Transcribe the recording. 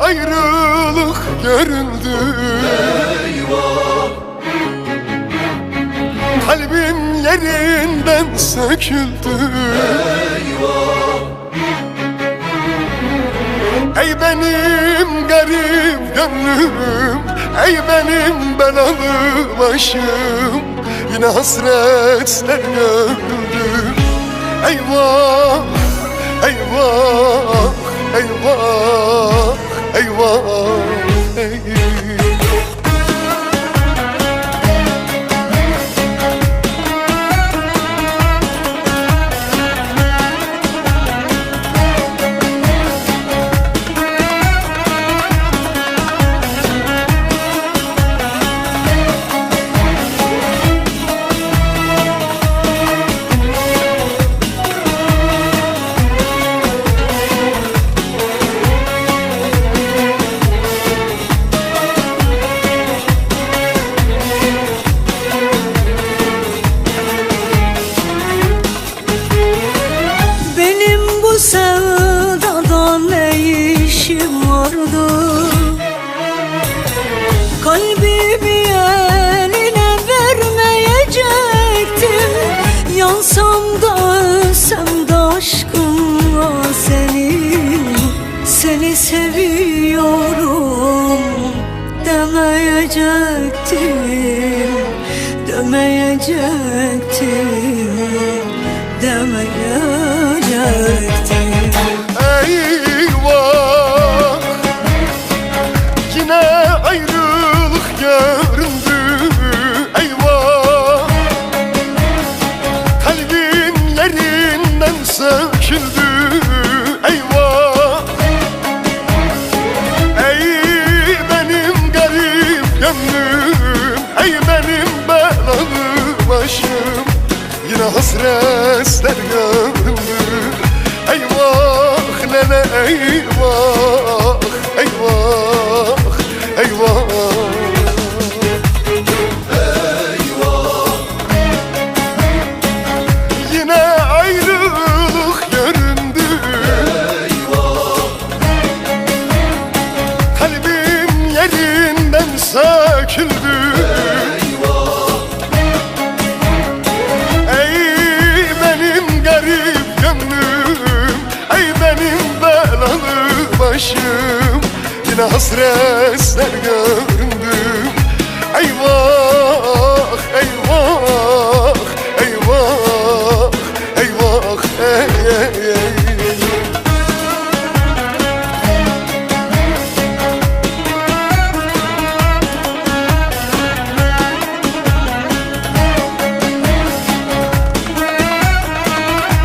ayrılık göründü Kalbim yerinden söküldü. Ey benim garip gönlüm Ey benim belalı başım Yine hasretler gördüm. Eyvah, eyvah, demeyecektim Demeyecektim gönlüm Ey benim belalı başım. Yine hasretler göründü Eyvah nene Eyvah hasretler gördüm. Eyvah